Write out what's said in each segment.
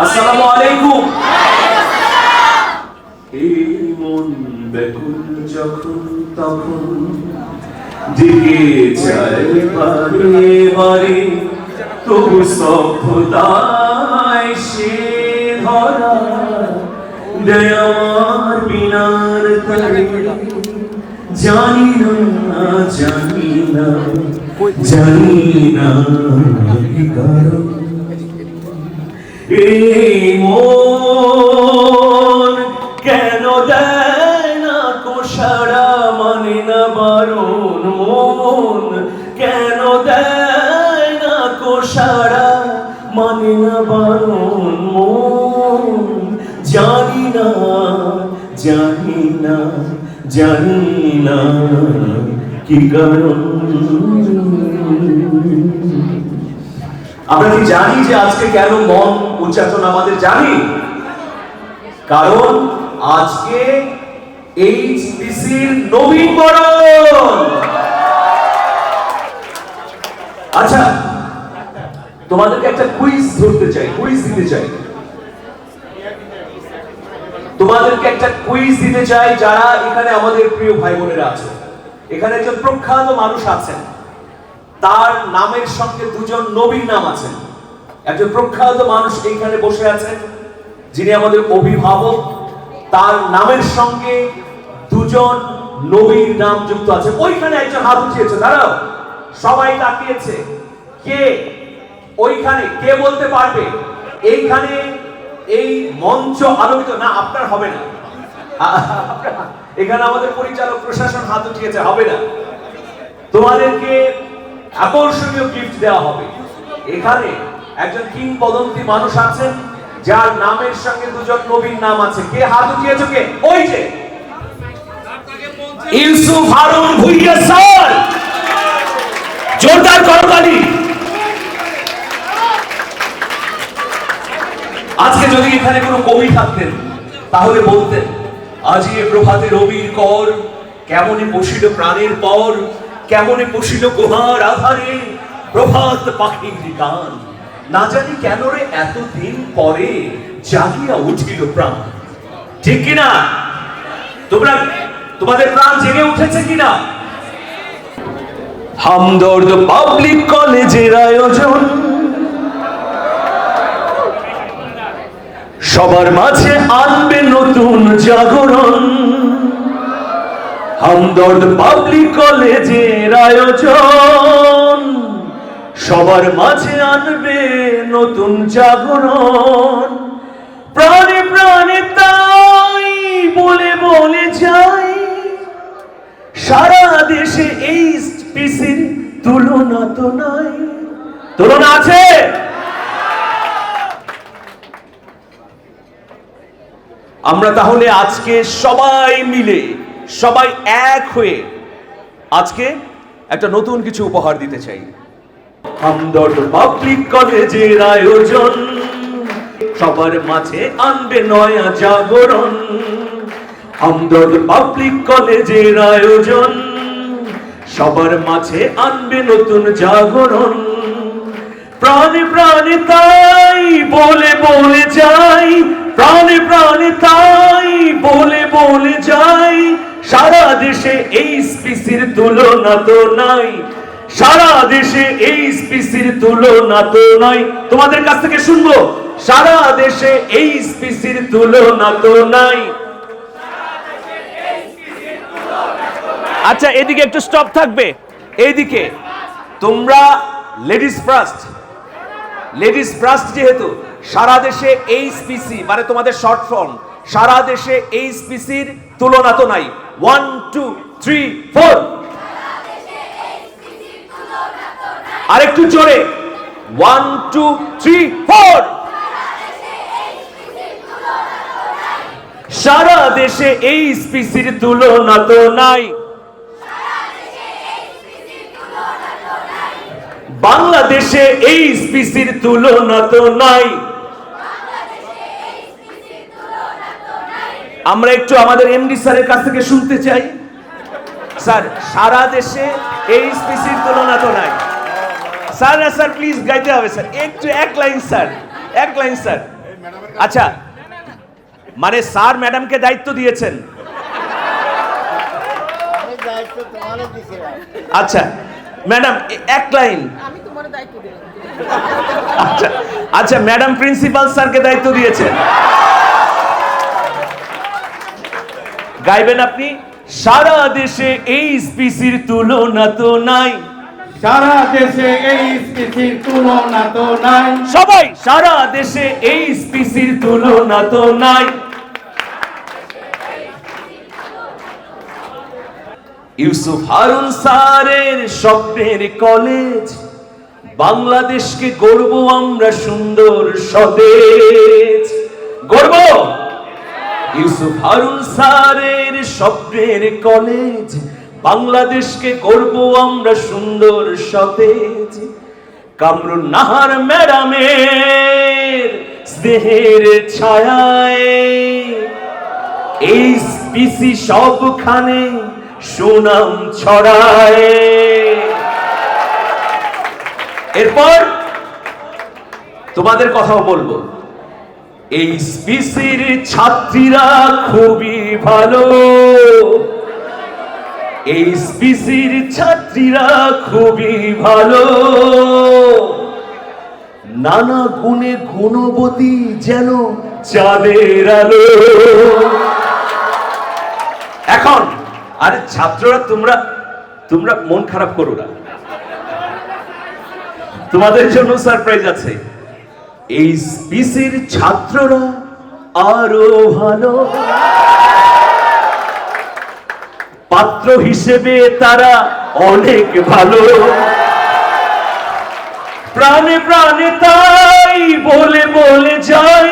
আসসালামু আলাইকুম এই মন ব্যাকুল যখন তখন দিকে যায় বারে বারে তবু সভ্যতায় সে ধরা দেয় আমার বিনার তরে জানি না জানি না জানি না কারণ মন কেন দেয় না কোষারা মানে না বারণ মন? কেন দেয় না কোষারা মানে না বারণ মন? জানি না জানি না জানি না কি কারণ। আমরা কি জানি যে আজকে কেন মন উচ্চাটন আমাদের জানি। কারণ আজকে এইচপিসির নবীন বরণ আচ্ছা তোমাদেরকে একটা কুইজ ধরতে চাই কুইজ দিতে চাই। তোমাদেরকে একটা কুইজ দিতে চাই যারা এখানে আমাদের প্রিয় ভাই বোনেরা আছে। এখানে একজন প্রখ্যাত মানুষ আছেন। তার নামের সঙ্গে দুজন নবীর নাম আছেন একজন প্রখ্যাত মানুষ এইখানে বসে আছেন, যিনি আমাদের অভিভাবক। তার নামের সঙ্গে দুজন নবীর নাম যুক্ত আছে। ওইখানে একজন হাত উঠিয়েছে। দাঁড়াও, সবাই তাকিয়েছে। কে? ওইখানে কে বলতে পারবে? এইখানে এই মঞ্চ আলোকিত না, আপনার হবে না। এখানে আমাদের পরিচালক, প্রশাসন হাত উঠিয়েছে, হবে না। তোমাদেরকে আকর্ষণীয় গিফট দেওয়া হবে। এখানে একজন কিংবদন্তি মানুষ আছেন যার নামের সঙ্গে দুজন নবীর নাম আছে। কে হাত উঠিয়েছে কে? ওই যে। ইউসুফ হারুন ভুইয়া স্যার। জোরদার আজকে যদি এখানে কোনো কবি থাকতেন, তাহলে বলতেন, আজি এ প্রভাতে রবির কর, কেমনে পশিল প্রাণের পর, কেমনে পশিল গুহার আধারে প্রভাত পাখির গান। না জানি কেন রে এতদিন পরে জাগিয়া উঠিল প্রাণ। ঠিক কিনা? তোমরা তোমাদের প্রাণ জেগে উঠেছে কিনা? হামদর্দ পাবলিক কলেজের আয়োজন। সবার মাঝে আনবে নতুন জাগরণ। হামদর্দ পাবলিক কলেজের সবার মাঝে আনবে নতুন জাগরণ। প্রাণে প্রাণে তাই বলে বলে যাই। সারা দেশে এই পিসির তুলনা তো নাই। তুলনা আছে? আমরা তাহলে আজকে সবাই মিলে, সবাই এক হয়ে আজকে একটা নতুন কিছু উপহার দিতে চাই। হামদর্দ পাবলিক কলেজের আয়োজন। সবার মাঝে আনবে নয়া জাগরণ। হামদর্দ পাবলিক কলেজের আয়োজন। সবার মাঝে আনবে নতুন জাগরণ। প্রাণে প্রাণে তাই বলে বলে যাই, প্রাণে প্রাণে তাই বলে বলে যাই। সারা দেশে এই স্পিসির তুলনা তো নাই। সারা দেশে এই স্পিসির তুলনা তো নাই তোমাদের কাছ থেকে শুনব। সারা দেশে এই স্পিসির তুলনা তো নাই। আচ্ছা এদিকে একটু স্টপ থাকবে। এইদিকে তোমরা লেডিস ফার্স্ট লেডিস ফার্স্ট যেহেতু, সারা দেশে এইচপিসি মানে তোমাদের শর্ট ফর্ম সারা দেশে এইচপিসির তুলনা তো নাই। ওয়ান টু থ্রি ফোর আরেকটু জোরে। ওয়ান টু থ্রি ফোর সারা দেশে এইচপিসির তুলনা তো নাই। বাংলাদেশে এই স্পিসির তুলনা তো নাই। আমরা একটু আমাদের এমডি স্যারের কাছ থেকে শুনতে চাই। স্যার, সারা দেশে এই স্পিসির তুলনা তো নাই। স্যার, না, স্যার প্লিজ গাইতে হবে, স্যার। একটু, এক লাইন, স্যার। এক লাইন, স্যার। আচ্ছা মানে স্যার ম্যাডামকে দায়িত্ব দিয়েছেন। আচ্ছা ম্যাডাম এক লাইন। আচ্ছা আচ্ছা ম্যাডাম প্রিন্সিপাল স্যারকে দায়িত্ব দিয়েছেন। গাইবেন আপনি, সারা দেশে এই স্পিসির তুলনা তো নাই। সবাই, সারা দেশে এই স্পিসির তুলনা তো নাই। ইউসুফ হারুন স্বপ্নের কলেজ, বাংলাদেশকে গর্ব আমরা সুন্দর সতেজ। গর্ব ইউসুফ হারুন স্যারের স্বপ্নের কলেজ বাংলাদেশকে গর্ব আমরা সুন্দর সতেজ। কামরুন নাহার ম্যাডামের স্নেহের ছায়ায়। এই স্পিসি সবখানে সুনাম ছড়ায়। এরপর তোমাদের কথাও বলব। এই স্পিসির ছাত্রীরা খুবই ভালো। এই স্পিসির ছাত্রীরা খুবই ভালো। নানা গুণে গুণবতী যেন চাঁদের আলো। এখন, আরে ছাত্ররা, তোমরা তোমরা মন খারাপ করো না। তোমাদের জন্য সারপ্রাইজ আছে। এই স্পিসির ছাত্ররা আরও ভালো। পাত্র হিসেবে তারা অনেক ভালো। প্রাণে প্রাণে তাই বলে বলে যাই,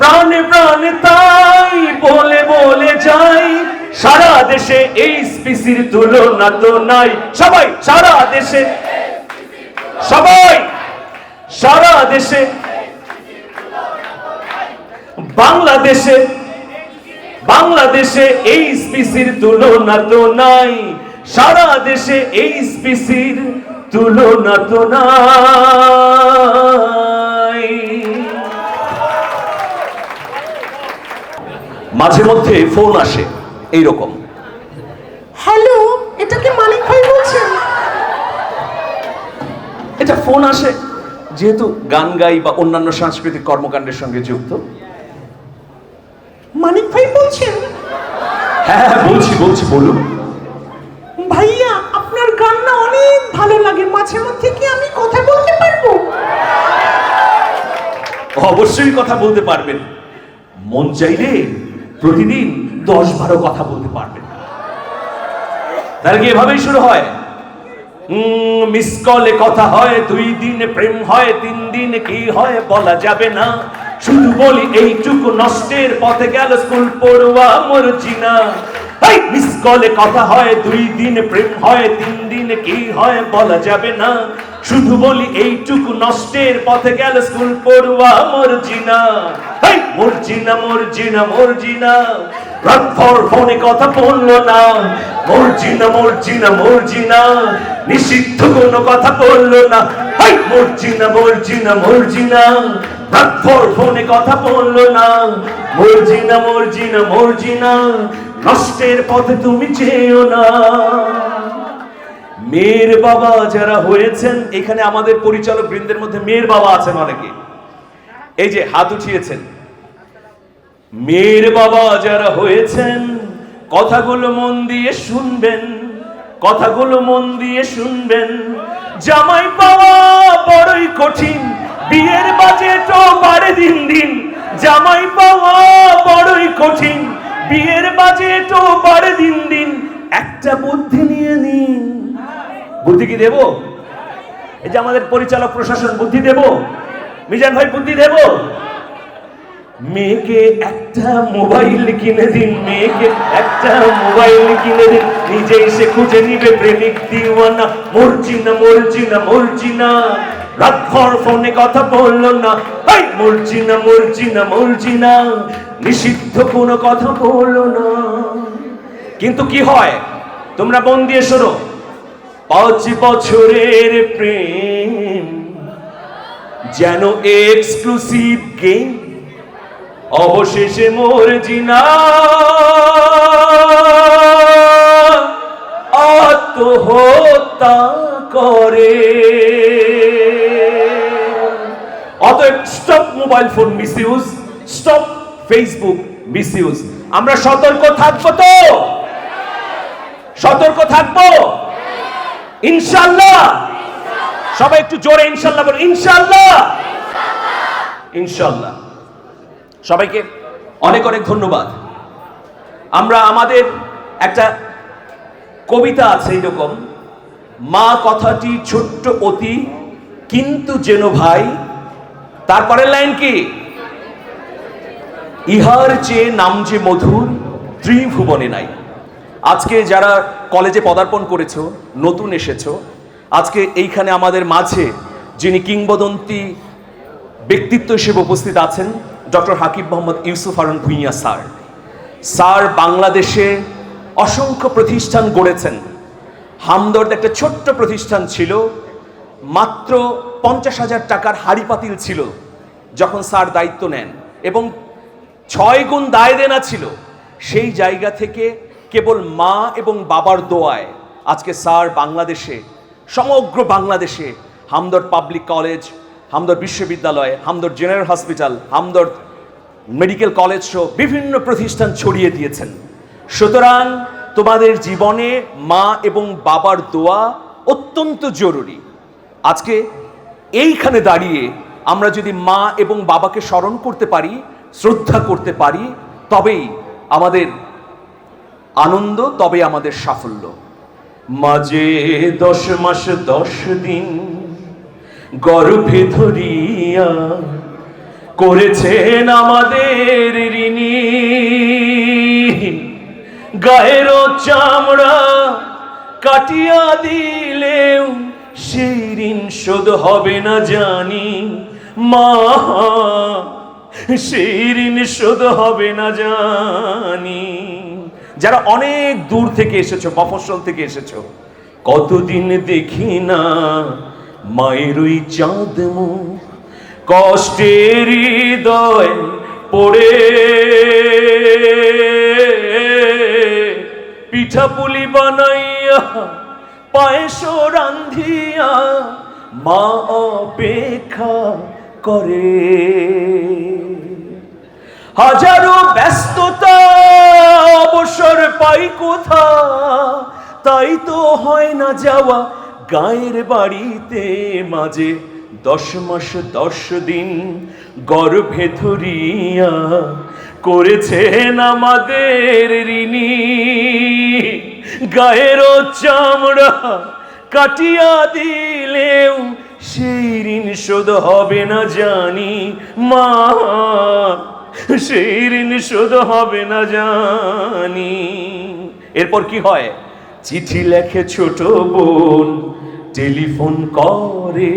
প্রাণে প্রাণে তাই বলে বলে যাই। সারা দেশে এই স্পিসির তুলনা তো নাই। সবাই, সারা দেশে, সবাই, সারা দেশে, বাংলাদেশে বাংলাদেশে এই স্পিসির তুলনা তো নাই। সারা দেশে এই স্পিসির তুলনা তো নাই। মাঝে মধ্যে ফোন আসে এই রকম হ্যালো এটা কি মালিক ভাই বলছেন? এটা ফোন আসে যেহেতু গান গাই বা অন্যান্য সাংস্কৃতিক কর্মকাণ্ডের সঙ্গে যুক্ত মানিক ভাই বলছেন? হ্যাঁ হ্যাঁ বলছি বলছি বলুন। ভাইয়া আপনার গান না অনেক ভালো লাগে। মাঝে মধ্যে কি আমি কথা বলতে পারব? অবশ্যই কথা বলতে পারবেন। মন চাইলে প্রতিদিন দশ বারো কথা বলতে পারবেন। তার কি এভাবেই শুরু হয়? মিস কলে কথা হয় দুই দিন প্রেম হয় তিন দিন কি হয় বলা যাবে না। শুধু বলি, এইটুকু নষ্টের পথে গেল স্কুল পড়ুয়া মরজিনা এই মিস কলে কথা হয়, দুই দিন প্রেম হয়, তিন দিন কি হয়, বলা যাবে না। শুধু বলি, এইটুকু নষ্টের পথে গেল স্কুল পড়ুয়া মরজিনা এই মরজিনা মরজিনা মরজিনা রাত ভর ফোনে কথা বলল না। মরজিনা মরজিনা মরজিনা নিষিদ্ধ কোনো কথা বলল না। এই মরজিনা মরজিনা মরজিনা ভর ফোনে কথা বলল না। মরজিনা মরজিনা মরজিনা, নষ্টের পথে তুমি চেয়েও না। মেয়ের বাবা যারা হয়েছেন, এখানে আমাদের পরিচালক বৃন্দের মধ্যে মেয়ের বাবা আছেন অনেকে। এই যে হাত উঠিয়েছেন। মেয়ের বাবা যারা হয়েছেন, কথাগুলো মন দিয়ে শুনবেন, কথাগুলো মন দিয়ে শুনবেন। জামাই পাওয়া বড়ই কঠিন বিয়ের বাজেটও বাড়ে দিন দিন, জামাই পাওয়া বড়ই কঠিন। বিয়ের বাজেটও বাড়ে দিন দিন, একটা বুদ্ধি নিয়ে নিন। বুদ্ধি কি দেব? এই যে আমাদের পরিচালক, প্রশাসন, বুদ্ধি দেব? মিজান ভাই, বুদ্ধি দেব? মেয়েকে একটা মোবাইল কিনে দিন, মেয়েকে একটা মোবাইল কিনে দিন। নিজেই সে খুঁজে নিবে প্রেমিক দিওয়ানা। মরছি না, মরছি না মরছি না রাত ভর ফোনে কথা বলল না। এই মরছি না মরছি না মরছি না নিষিদ্ধ কোনো কথা বলল না। কিন্তু কি হয়? তোমরা মন দিয়ে শোনো পাঁচ বছরের প্রেম যেন এক্সক্লুসিভ গেম অবশেষে মোর জিনা আত্মহত্যা করে। Stop mobile phone misuse stop Facebook misuse আমরা সতর্ক থাকব তো? সতর্ক থাকব? ইনশাল্লাহ সবাই একটু জোরে ইনশাল্লাহ বলো ইনশাল্লাহ ইনশাল্লাহ সবাইকে অনেক অনেক ধন্যবাদ। আমরা আমাদের একটা কবিতা আছে এরকম, মা কথাটি ছোট্ট অতি, কিন্তু যেন ভাই তারপরের লাইন কি? ইহার চেয়ে নাম যে মধুর, ত্রিভুবনে নাই। আজকে যারা কলেজে পদার্পণ করেছ, নতুন এসেছ, আজকে এইখানে আমাদের মাঝে যিনি কিংবদন্তি ব্যক্তিত্ব হিসেবে উপস্থিত আছেন, doctor Hakib Mohammad Yusuf Harun Bhuiyan sir. Sir বাংলাদেশে অসংখ্য প্রতিষ্ঠান গড়েছেন। হামদর্দ একটা ছোট্ট প্রতিষ্ঠান ছিল মাত্র পঞ্চাশ হাজার টাকার হাড়ি পাতিল ছিল, যখন স্যার দায়িত্ব নেন, এবং ছয় গুণ দায় দেনা ছিল। সেই জায়গা থেকে কেবল মা এবং বাবার দোয়ায় আজকে স্যার বাংলাদেশে, সমগ্র বাংলাদেশে, হামদর্দ পাবলিক কলেজ, হামদর্দ বিশ্ববিদ্যালয়, Hamdard general hospital, Hamdard medical college সহ বিভিন্ন প্রতিষ্ঠান ছড়িয়ে দিয়েছেন। সুতরাং তোমাদের জীবনে মা এবং বাবার দোয়া অত্যন্ত জরুরি। আজকে এইখানে দাঁড়িয়ে আমরা যদি মা এবং বাবাকে স্মরণ করতে পারি, শ্রদ্ধা করতে পারি, তবেই আমাদের আনন্দ তবে আমাদের সাফল্য। মাঝে দশ মাস, দশ দিন গর্ভে ধরিয়া করেছেন আমাদের ঋণী। গায়ের চামড়া কাটিয়া দিলেও সেই ঋণ শোধ হবে না জানি, মা। সেই ঋণ শোধ হবে না জানি। যারা অনেক দূর থেকে এসেছ মফস্বল থেকে এসেছ, কতদিন দেখি না মায়ের ওই চাঁদ কষ্টের হৃদয় পড়ে। পিঠা পুলি বানাইয়া পায়েস রান্ধিয়া মা অপেক্ষা করে। হাজারো ব্যস্ততা, অবসর পাই কোথা? তাই তো হয় না যাওয়া গায়ের বাড়িতে মাঝে। দশ মাস, দশ দিন গর্ভে ধরিয়া করেছেন আমাদের ঋণী। গায়ের চামড়া কাটিয়া দিলেও সেই ঋণ শোধ হবে না জানি, মা। সেই ঋণ শোধ হবে না জানি। এরপর কি হয়? চিঠি লেখে ছোট বোন, টেলিফোন করে,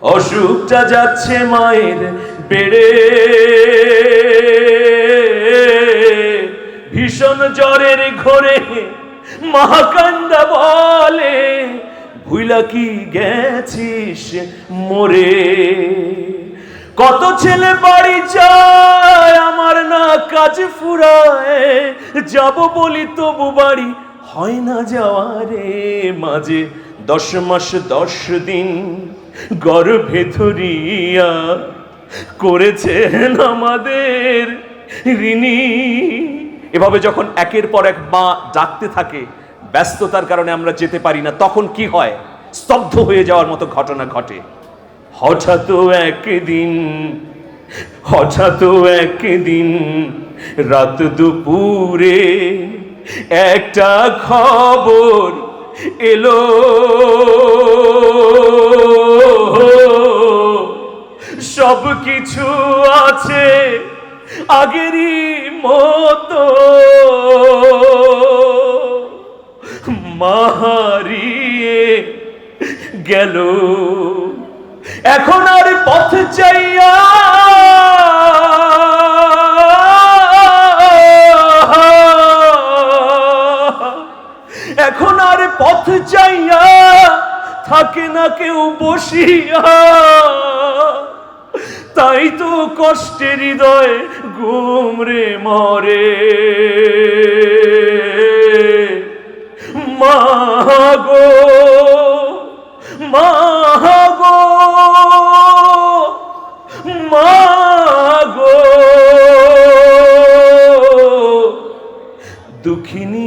অসুখটা যাচ্ছে মায়ের বেড়ে। ভীষণ জ্বরের ঘরে মহাকান্দা বলে, ভুইলা কি গেছিস মোরে? কত ছেলে বাড়ি যায় আমার না কাজ ফুরায়, যাব বলি তবু বাড়ি হয় না যাওয়ারে। মাঝে দশ মাস, দশ দিন গর্ভে ধরিয়া করেছেন আমাদের ঋণী। এভাবে যখন একের পর এক মা ডাকতে থাকে, ব্যস্ততার কারণে আমরা যেতে পারি না, তখন কি হয়? স্তব্ধ হয়ে যাওয়ার মতো ঘটনা ঘটে। হঠাৎ একদিন হঠাৎ একদিন রাত দুপুরে একটা খবর এলো। সব কিছু আছে আগেরই মতো। মাহারিয়ে গেল। এখন আর পথ চাইয়া এখন আর পথ চাইয়া থাকে না কেউ বসিয়া। তাই তাই তো কষ্টের হৃদয় গুমরে মরে। মাগো মাগো মাগো দুঃখিনী